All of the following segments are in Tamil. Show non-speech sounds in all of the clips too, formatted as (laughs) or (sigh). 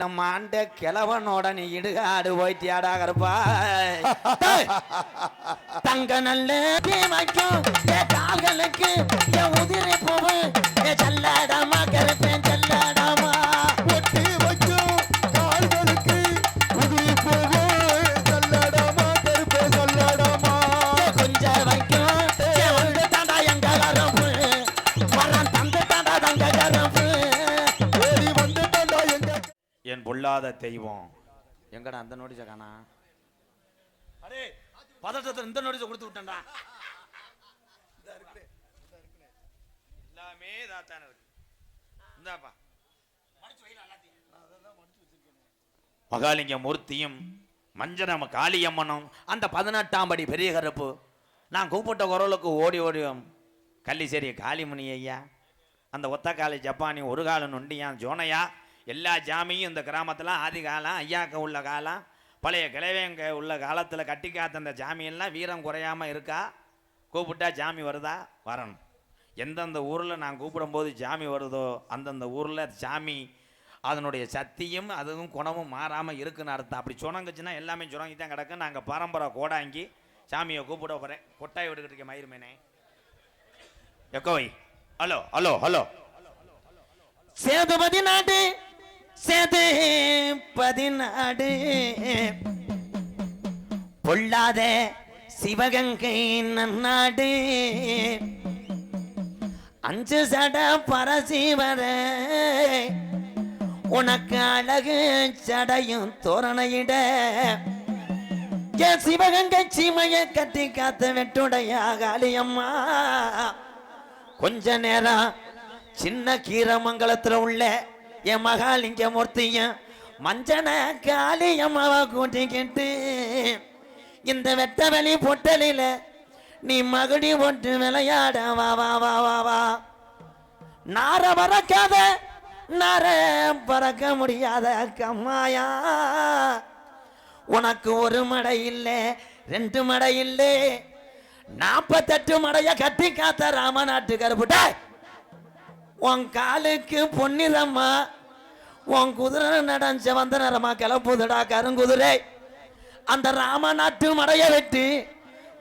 நம்ம ஆண்ட கிழவனோட நீ இடுகாடு போயிட்டியாடா கருப்பா. (laughs) தங்க நல்ல வைக்கும் என் கால்களுக்கு என் உதிரி போவேன் என் செல்லாடாமா கருப்பேன் செல்லாடாமா. பொல்லாத தெய்வம். எங்கடா அந்த நோட்டீஸை காணா? அடே பதட்டத்தில் இந்த நோட்டீஸை கொடுத்து விட்டேன்டா. எல்லாமே இதாத்தானே இருக்கு. இந்தாப்பா. மகாலிங்க மூர்த்தியும் மஞ்சனம காளியம்மனும் அந்த பதினெட்டாம் படி பெரிய கருப்பு. நான் கூப்பிட்ட குரலுக்கு ஓடி ஓடி கள்ளிசேரி காளிமணி ஐயா அந்த ஒத்த காலி ஜப்பானி ஒரு காலம் நொண்டியான் ஜோனையா எல்லா ஜாமியும் இந்த கிராமத்தில் ஆதி காலம் ஐயாக்க உள்ள காலம் பழைய கிழவேங்க உள்ள காலத்தில் கட்டி காத்த அந்த ஜாமியெல்லாம் வீரம் குறையாமல் இருக்கா? கூப்பிட்டா ஜாமி வருதா? வரணும். எந்தெந்த ஊரில் நான் கூப்பிடும்போது ஜாமி வருதோ அந்தந்த ஊரில் ஜாமி அதனுடைய சக்தியும் அதுவும் குணமும் மாறாமல் இருக்குன்னு அர்த்தம். அப்படி சுணங்குச்சுன்னா எல்லாமே சுணங்கி தான் கிடக்கும் நாங்கள் பரம்பரை கோடாங்கி சாமியை கூப்பிட போகிறேன் கொட்டாய் விட்டுக்கிட்டு இருக்க மயிருமேனே எக்கோய் ஹலோ ஹலோ ஹலோ. சேதுபதி நாட்டு சேதுபதி பதினாடு. பொல்லாத சிவகங்கை நன்னாடு. அஞ்சு சட பரசிவர உனக்கு அழகு சடையும் தோரணையிட. என் சிவகங்கை சீமைய கட்டி காத்த வெட்டுடைய காளியம்மா. கொஞ்ச நேரம் சின்ன கீரமங்கலத்துல உள்ள என் மகாலிங்க மூர்த்தியும் மஞ்சன காளியம்மாவை கூட்டிக்கிட்டு இந்த வெட்ட வெளி பொட்டலில நீ மகுடி ஒன்று விளையாட வா வா வா வா வா. நார பறக்காத நார பறக்க முடியாத கம்மாயா. உனக்கு ஒரு மடை இல்லை ரெண்டு மடை இல்லை. நாற்பத்தெட்டு மடைய கட்டி காத்த ராமநாட்டு கருப்புட்ட உன் காலுக்கு பொன்னிதம்மா உன் குதிரை நடஞ்ச வந்த நேரமா கிளப்புதுடா கருங்குதிரை. அந்த ராமநாட்டு மடைய வெட்டி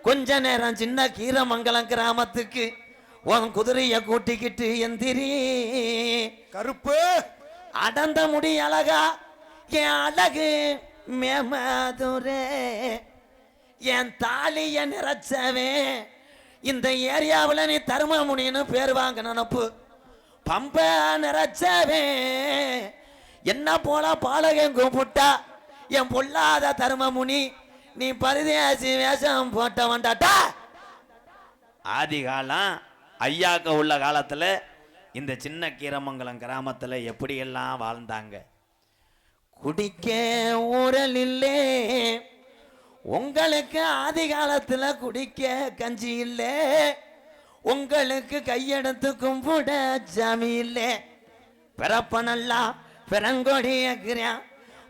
கொஞ்ச நேரம் சின்ன கீரமங்கலம் கிராமத்துக்கு உன் குதிரைய கூட்டிக்கிட்டு எந்திரி. கருப்பு. அடந்த முடி அழகா என் அழகு மேமதுரே என் தாலிய நிறைச்சவே இந்த ஏரியாவில் நீ தருமமுனின்னு பேர் வாங்க நினப்பு பம்ப நிறைச்சவே. என்ன போல பாலகன் கூப்பிட்டா? என் பொல்லாத தருமமுனி நீ பரிதேசி வேஷம் போட்டவன்டாட்டா ஆதி காலம் ஐயாக்க உள்ள காலத்தில் இந்த சின்ன கீரமங்கலம் கிராமத்தில் எப்படியெல்லாம் வாழ்ந்தாங்க? குடிக்க ஊரல் இல்லே. உங்களுக்கு ஆதி காலத்தில் குடிக்க கஞ்சி இல்லை. உங்களுக்கு கையெடுத்து கும்பிட ஜாமி இல்லை. பிறப்பனெல்லாம் பிறங்கொடி ஏற்கிறேன்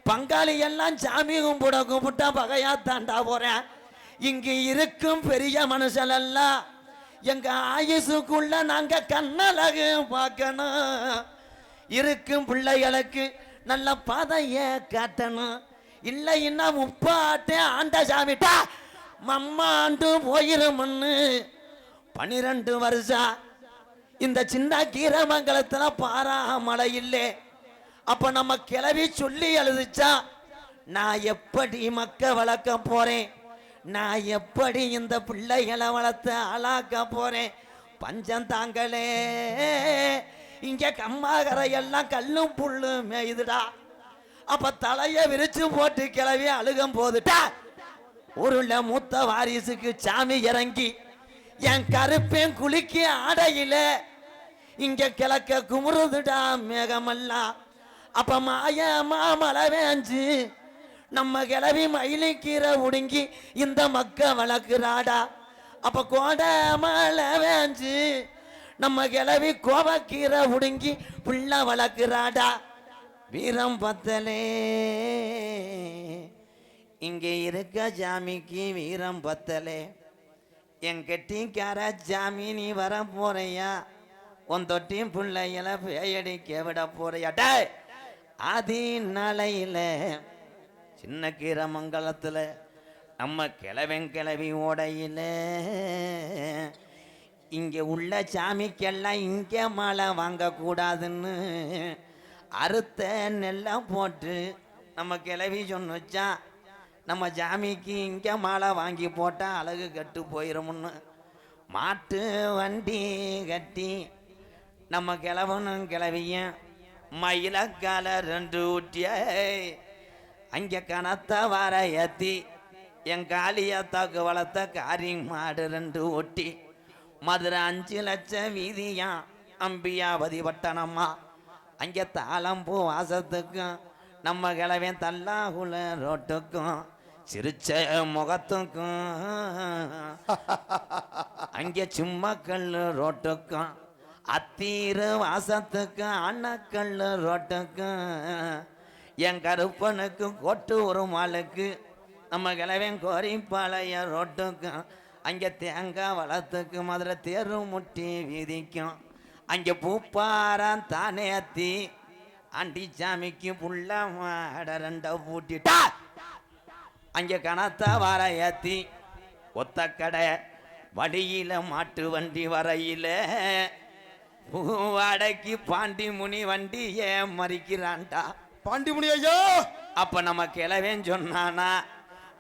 பங்காளி எல்லாம் சாமி கும்பிட கும்பிட்டா பகையா தாண்டா போறேன். இங்கு இருக்கும் பெரிய மனுஷன் எல்லாம் எங்க ஆயுசுக்குள்ள நாங்க கண்ணழகு பார்க்கணும். இருக்கும் பிள்ளைகளுக்கு நல்ல பாதைய காட்டணும். இல்லைன்னா முப்பாட்டே ஆண்ட சாமிட்டா மம்மாண்டு போயிருமன்னு பனிரெண்டு வருஷம் இந்த சின்ன கீரமங்கலத்துல பாரா மழை இல்லை. அப்போ நம்ம கிளவி சொல்லி எழுதிச்சா நான் எப்படி மக்க வளர்க்க போகிறேன் நான் எப்படி இந்த பிள்ளைகளை வளர்த்து ஆளாக்க போகிறேன் பஞ்சம் தாங்களே. இங்கே கம்மாகரை எல்லாம் கல்லும் புல்லும் மேயுதுடா. அப்போ தலையை விரிச்சு போட்டு கிளவி அழுகம் போதுட்டா ஊருள்ள மூத்த வாரிசுக்கு சாமி இறங்கி என் கருப்பேன் குளிக்க ஆடையில இங்க கிழக்க குமுறுதுடா மேகமெல்லாம். அப்ப மாய மாமலை வேஞ்சு நம்ம கிளவி கீரை உடுங்கி இந்த மக்க வளர்க்குறாடா. அப்ப கோடை மலை வேஞ்சு நம்ம கிளவி கோவக்கீரை உடுங்கி புள்ள வளர்க்குறாடா. வீரம் பத்தலே. இங்கே இருக்க ஜாமிக்கு வீரம் பத்தலே. என் கெட்டிக்கார ஜாமி நீ வர போறையா உன் தொட்டியும் பிள்ளைகளை பேயடிக்க விட போறியா டேய்! ஆதி நாளையில் சின்ன கீரமங்கலத்தில் நம்ம கிழவன் கிளவி ஓடையில் இங்கே உள்ள சாமிக்கெல்லாம் இங்கே மாலை வாங்கக்கூடாதுன்னு அறுத்த நெல்லாம் போட்டு நம்ம கிளவி சொன்னுச்சா நம்ம சாமிக்கு இங்கே மாலை வாங்கி போட்டால் அழகு கட்டு போயிடும்னு மாட்டு வண்டி கட்டி நம்ம கிழவனும் கிளவியும் மயிலக்கால ரெண்டு ஊட்டிய அங்கே கனத்த வர ஏத்தி என் காளியத்தாக்கு வளர்த்த காரி மாடு ரெண்டு ஒட்டி மதுரை அஞ்சு லட்சம் வீதியாம் அம்பியாவதி பட்டணம்மா அங்கே தாளம்பூ வாசத்துக்கும் நம்ம கிழவன் தல்லாகுல ரோட்டுக்கும் சிரிச்ச முகத்துக்கும். (laughs) அங்கே சும்மா கல்லு ரோட்டுக்கும். அத்தீர வாசத்துக்கும் அண்ணக்கல்ல ரோட்டுக்கும் என் கருப்பனுக்கு கொட்டு ஒரு மாலுக்கு நம்ம கிளவன் கோரிப்பாளைய ரோட்டுக்கும் அங்கே தேங்காய் வளத்துக்கு மதுரை தேரு முட்டி வீதிக்கும் அங்கே பூப்பாரம் தானே அத்தி ஆண்டி சாமிக்கு புள்ள மாட ரெண்ட பூட்டிட்டா அங்கே கனத்த வர ஏத்தி ஒத்த கடை வழியில மாட்டு வண்டி வரையில பூவாடைக்கு பாண்டி முனி வண்டி ஏன் மறிக்கிறான்டா? பாண்டிமுனி ஐயா! அப்ப நம்ம கிழவன் சொன்னானா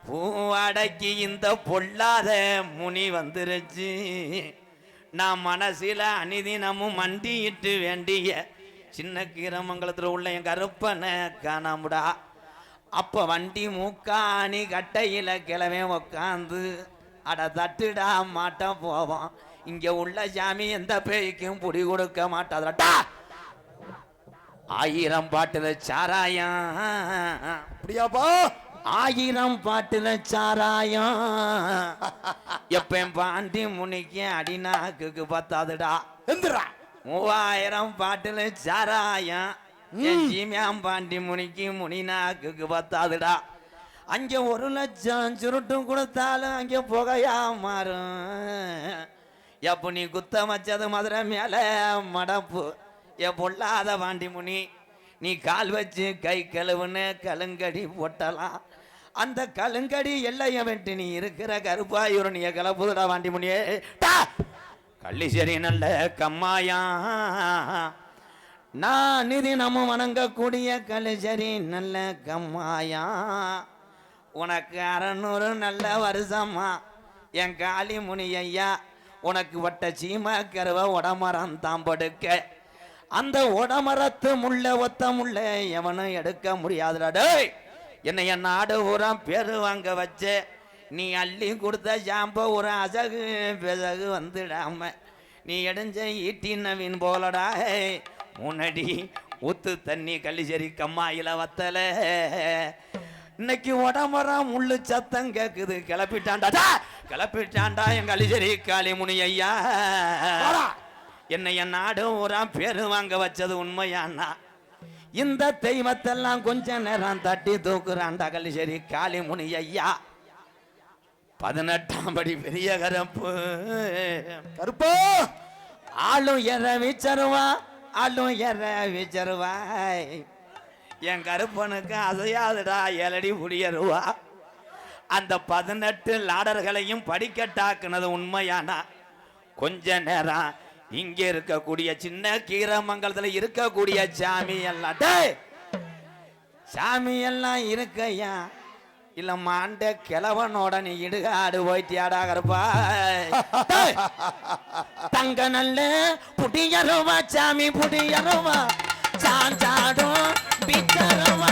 பூவாடைக்கு இந்த பொல்லாத முனி வந்துருச்சு. நான் மனசில அனிதினமும் மண்டியிட்டு வேண்டிய சின்ன கீரமங்கலத்தில் உள்ள என் கருப்பனை காணாமுடா. அப்ப வண்டி மூக்காணி கட்டையில கிழவன் உக்காந்து அட தட்டுடா மாட்ட போவோம் இங்க உள்ள சாமி எந்த பேய்க்கும் புடி கொடுக்க மாட்டாதடா. ஆயிரம் பாட்டுல சாராயம். அப்படியாப்பா? ஆயிரம் பாட்டுல சாராயம். எப்ப பாண்டி முனிக்கு அடிநாக்குக்கு பத்தாதுடா. எந்திரா. மூவாயிரம் பாட்டுல சாராயம். என் சீமியாம் பாண்டி முனிக்கு முனிநாக்குக்கு பத்தாதுடா. அங்க ஒரு லட்சம் சுருட்டும் கொடுத்தாலும் அங்க புகையா மாறும். எப்போ நீ குத்தம் வச்சது மதுரை மேலே மடப்பு. என் பொல்லாத பாண்டி முனி நீ கால் வச்சு கை கழுவுன்னு கலுங்கடி போட்டலாம். அந்த கலுங்கடி எல்லைய விட்டு நீ இருக்கிற கருப்பாயூரணிய கலப்புதடா வாண்டி முனியே கள்ளி சரி நல்ல கம்மாயா. நான் நிதி நம்ம வணங்கக்கூடிய கள்ளிசேரி நல்ல கம்மாயா. உனக்கு அறநூறு நல்ல வருஷமா என் காளி முனி ஐயா உனக்கு வட்ட சீமா கருவ உடமரம் தான் படுக்க. அந்த உடமரத்து முள்ள ஒத்த முள்ள எவனும் எடுக்க முடியாதுடா. டேய் என்னை என் நாடு உரம் பேரு வாங்க வச்சு. நீ அள்ளி கொடுத்த ஜாம்ப ஒரு அசகு பெசகு வந்துடாம. நீ எடுஞ்ச ஈட்டி நவீன் போலடா. முன்னாடி ஊத்து தண்ணி கள்ளிச்சேரி கம்மாயில வத்தல. இன்னைக்கு உடம்பரம் முள்ளு சத்தம் கேக்குது. கிளப்பிட்டான்டா. டா! கிளப்பிட்டான்டா எங்க அலிசரி காளி முனி ஐயா என்னை என் நாடு ஊரா பேரு வாங்க வச்சது உண்மையானா இந்த தெய்வத்தெல்லாம் கொஞ்ச நேரம் தட்டி தூக்குறான்டா கள்ளிசேரி காளி முனி ஐயா பதினெட்டாம் படி பெரிய கரப்பு. கருப்பா. ஆளும் எற வீச்சருவா ஆளும் எற வீச்சருவாய் என் கருப்பனுக்கு அசையாதுடா ஏழடி புடியருவா அந்த பதினெட்டு லாடர்களையும் படிக்கட்டாக்குனது உண்மையானா? கொஞ்ச நேரம் இங்க இருக்கக்கூடிய சின்ன கீரமங்கலத்துல இருக்கக்கூடிய சாமி எல்லாம். டேய்! சாமி எல்லாம் இருக்கையா? இல்ல மாண்ட கிழவனோட நீ இடுகாடு போயிட்டியாடா கருப்பா? தங்க நல்ல புடியருவா சாமி புடியருவா சாஞ்சாடும் பிச்சருவா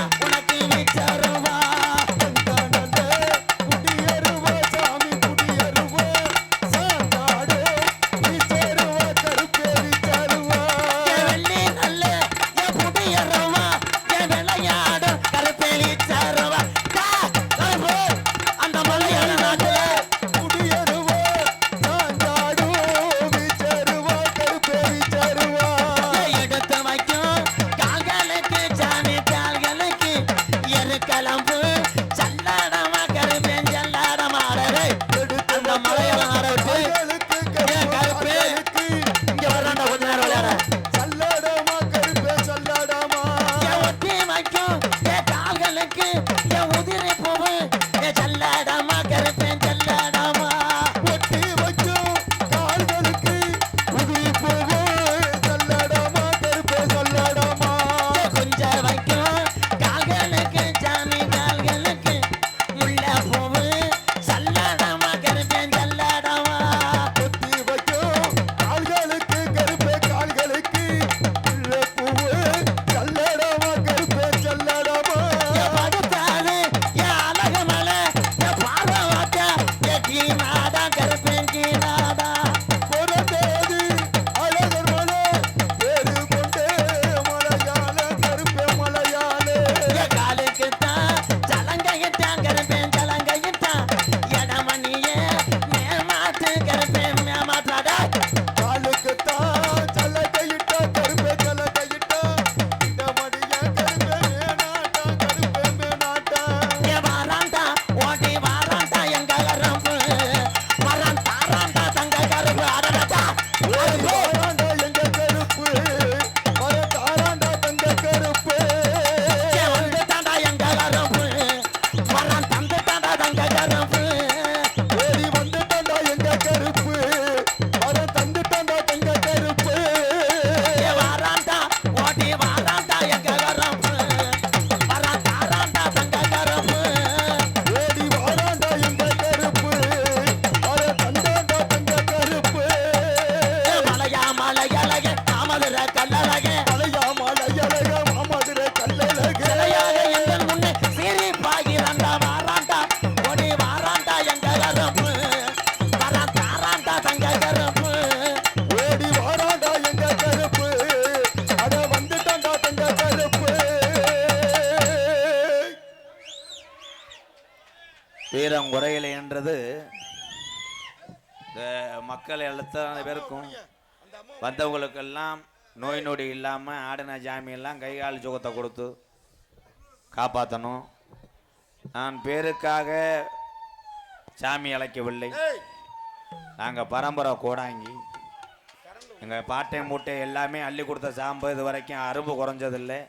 என் உதிரி பூவு என் செல்லாடாமா வீரம் குறையலை என்றது இந்த மக்கள் எல்லாத்தான பேருக்கும் வந்தவங்களுக்கெல்லாம் நோய் நொடி இல்லாமல் ஆடின ஜாமியெல்லாம் கை கால் சுகத்தை கொடுத்து காப்பாற்றணும் நான் பேருக்காக சாமி அழைக்கவில்லை. நாங்கள் பரம்பரை கோடாங்கி எங்கள் பாட்டை மூட்டை எல்லாமே அள்ளி கொடுத்த சாம்பு இது வரைக்கும் அரும்பு குறைஞ்சதில்லை.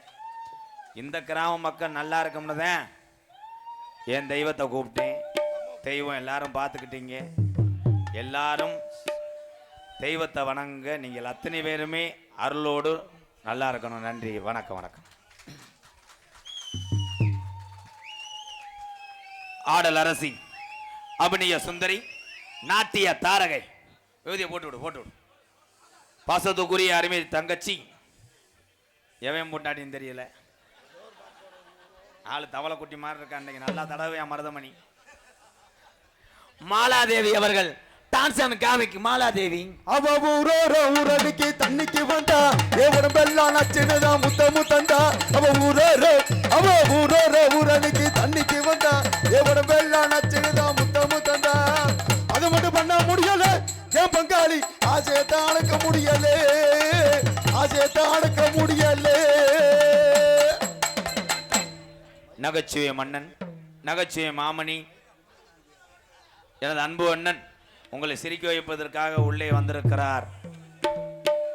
இந்த கிராம மக்கள் நல்லா இருக்கும்னு தான் என் தெய்வத்தை கூப்பிட்டேன். தெய்வம் எல்லாரும் பார்த்துக்கிட்டீங்க. எல்லாரும் தெய்வத்தை வணங்க நீங்கள் அத்தனை பேருமே அருளோடு நல்லா இருக்கணும். நன்றி. வணக்கம் வணக்கம். ஆடல் அரசி அபிநய சுந்தரி நாட்டிய தாரகை. எழுதிய போட்டு விடு போட்டு விடு. பாசத்துக்குரிய அருமை தங்கச்சி. எவன் போட்டாட்டின்னு தெரியல. ஆள் தவளை குட்டி மாதிரி இருக்கா அன்னைக்கு. நல்லா தடவையா மருதமணி. மாலாதேவி அவர்கள் டான்சன் காமிக்கு மாலாதேவி. அவ ஊரோர ஊரடிக்கு தண்ணிக்கு வந்தா தேவன பெல்லாம் நச்சுனுதா முத்த முத்தண்டா அவ ஊரோர அவ ஊரோர ஊரடிக்கு தண்ணிக்கு வந்தா தேவன பெல்லாம் நச்சுனுதா முத்த முத்தண்டா அது மட்டும் பண்ண முடியல என் பங்காளி? ஆசையத்தை அடக்க முடியல ஆசையத்தை அடக்க முடியல. நகைச்சுவை மன்னன் நகைச்சுவை மாமணி எனது அன்பு அண்ணன் உங்களை சிரிக்க வைப்பதற்காக உள்ளே வந்திருக்கிறார்.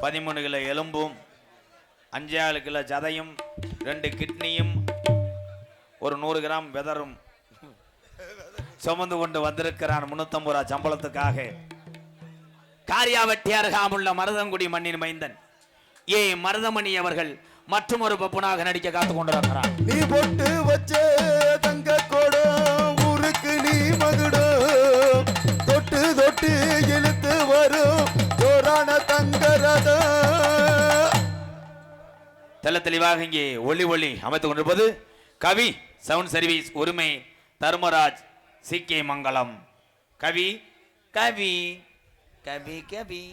பதிமூணு கிலோ எலும்பும் அஞ்சாறு கிலோ ஜதையும் ரெண்டு கிட்னியும் ஒரு நூறு கிராம் வெதரும் சுமந்து கொண்டு வந்திருக்கிறான் முன்னூத்தம்பது ரூபா சம்பளத்துக்காக. காரியாவட்டி அருகாமுள்ள மருதங்குடி மண்ணின் மைந்தன். ஏ மருதமணி அவர்கள் மற்றும் ஒரு பப்புனாக நடிக்க காத்து கொண்டிருக்கிறார். நீ போட்டு வச்ச தொட்டு இழுத்து வரும். ஜோரான தங்கரத. தெல்ல தெளிவாக இங்கே ஒளி ஒளி அமைத்துக் கொண்டிருப்பது கவி சவுண்ட் சர்வீஸ் உரிமை தர்மராஜ் சி கே மங்கலம் கவி கவி கவி கவி.